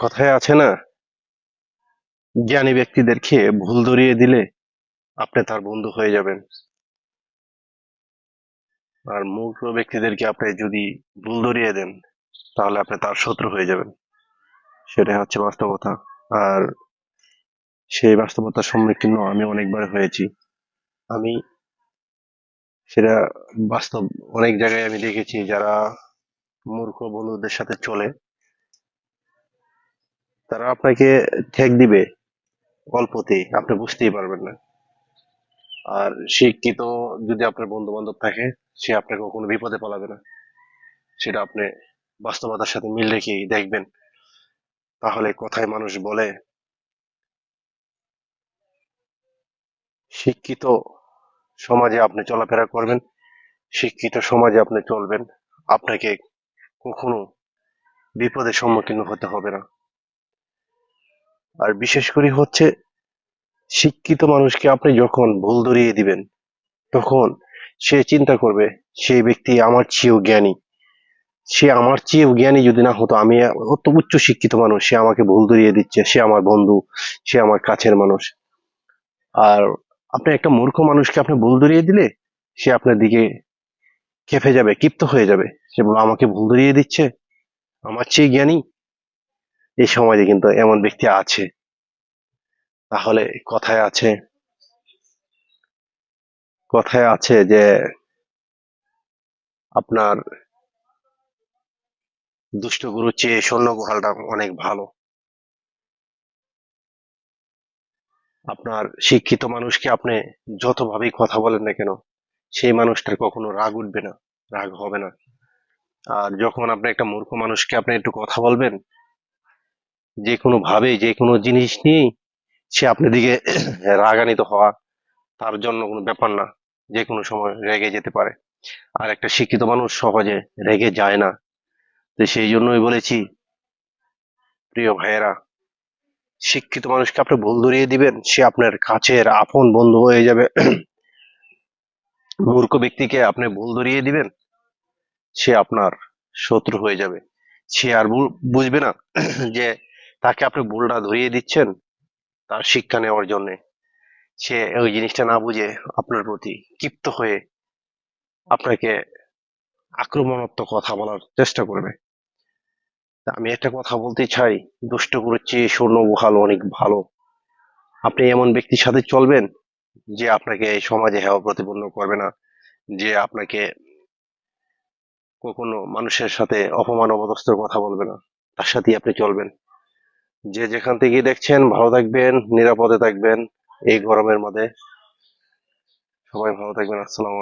কথায় আছে না? জ্ঞানী ব্যক্তিদেরকে ভুল ধরিয়ে দিলে আপনি তার বন্ধু হয়ে যাবেন। আর মূর্খ ব্যক্তিদেরকে আপনি যদি ভুল ধরিয়ে দেন, তাহলে আপনি তার শত্রু হয়ে যাবেন। সেটাই হচ্ছে বাস্তবতা। আর সেই বাস্তবতার সম্মুখীন আমি অনেকবার হয়েছি। আমি সেটা বাস্তব, অনেক জায়গায় আমি দেখেছি যারা মূর্খ বন্ধুদের সাথে চলে। তারা আপনাকে ঠেক দিবে অল্পতেই আপনি বুঝতেই পারবেন না। আর শিক্ষিত যদি আপনার বন্ধু বান্ধব থাকে, সে আপনাকে কখনো বিপদে পালাবে না। সেটা আপনি বাস্তবতার সাথে মিল রেখেই দেখবেন। তাহলে কথায় মানুষ বলে, শিক্ষিত সমাজে আপনি চলাফেরা করবেন, শিক্ষিত সমাজে আপনি চলবেন। আপনাকে কখনো বিপদের সম্মুখীন হতে হবে না। আর বিশেষ করে হচ্ছে শিক্ষিত মানুষকে আপনি যখন ভুল ধরিয়ে দিবেন, তখন সে চিন্তা করবে সেই ব্যক্তি আমার চেয়েও জ্ঞানী। সে আমার চেয়েও জ্ঞানী যদি না হতো, আমি অত উচ্চ শিক্ষিত মানুষ, সে আমাকে ভুল ধরিয়ে দিচ্ছে, সে আমার বন্ধু, সে আমার কাছের মানুষ। আর আপনি একটা মূর্খ মানুষকে আপনি ভুল ধরিয়ে দিলে, সে আপনার দিকে খেপে যাবে, ক্ষিপ্ত হয়ে যাবে। সে বলবে, আমাকে ভুল ধরিয়ে দিচ্ছে, আমার চেয়ে জ্ঞানী এই সমাজে কিন্তু এমন ব্যক্তি আছে। তাহলে কথায় আছে কথায় আছে যে আপনার দুষ্ট গুরুর চেয়ে সৈন্য গোহালটা অনেক ভালো। আপনার শিক্ষিত মানুষকে আপনি যতভাবেই কথা বলেন না কেন, সেই মানুষটার কখনো রাগ উঠবে না, রাগ হবে না। আর যখন আপনি একটা মূর্খ মানুষকে আপনি একটু কথা বলবেন যে কোনো ভাবে যে কোনো জিনিস নিয়েই সে আপনার দিকে রাগান্বিত হওয়া তার জন্য কোনো ব্যাপার না যে কোনো সময় রেগে যেতে পারে। আর একটা শিক্ষিত মানুষ সহজে রেগে যায় না। তো সেই জন্যই বলেছি, প্রিয় ভাইয়েরা, শিক্ষিত মানুষকে আপনি ভুল ধরিয়ে দিবেন, সে আপনার কাছের আপন বন্ধু হয়ে যাবে। মূর্খ ব্যক্তিকে আপনি ভুল ধরিয়ে দিবেন, সে আপনার শত্রু হয়ে যাবে। সে আর বুঝবে না যে তাকে আপনি ভুলটা ধরিয়ে দিচ্ছেন তার শিক্ষা নেওয়ার জন্য। সে ওই জিনিসটা না বুঝে আপনার প্রতি ক্ষিপ্ত হয়ে আপনাকে আক্রমণাত্মক কথা বলার চেষ্টা করবে। আমি একটা কথা বলতে চাই। দুষ্ট চেয়ে স্বর্ণ গুহাল অনেক ভালো। আপনি এমন ব্যক্তির সাথে চলবেন যে আপনাকে এই সমাজে হেওয়া প্রতিপন্ন করবে না, যে আপনাকে কখনো মানুষের সাথে অপমান অপদস্থর কথা বলবে না। তার সাথেই আপনি চলবেন। যে যেখান থেকে দেখছেন, ভালো থাকবেন, নিরাপদে থাকবেন এই গরমের মধ্যে। সবাই ভালো থাকবেন, আসসালাম